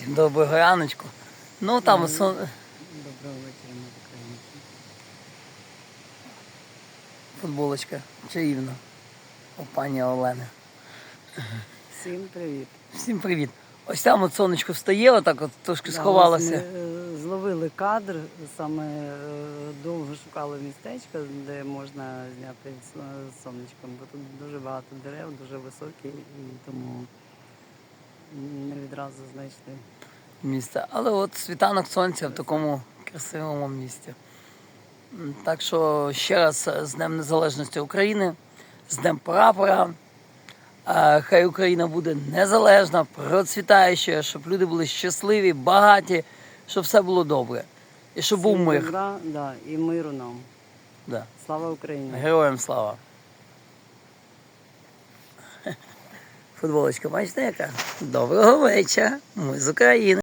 Всім доброго раночку. Ну там сон... Доброго вечора на Українці. футболочка чаївна у пані Олени. Всім привіт. Всім привіт. Ось там от сонечко встає, отак от трошки сховалося. Ми е, зловили кадр, саме е, довго шукали містечко, де можна зняти з сонечком, бо тут дуже багато дерев, дуже високі, і тому відразу знайшли. місце. Але от світанок сонця в такому красивому місті. Так що ще раз з Днем Незалежності України, з Днем прапора. Хай Україна буде незалежна, процвітаюча, щоб люди були щасливі, багаті, щоб все було добре. І щоб був мир. Добра, да, і миру нам. Да. Слава Україні! Героям слава. Футболочка, бачите? Доброго вечора. Ми з України.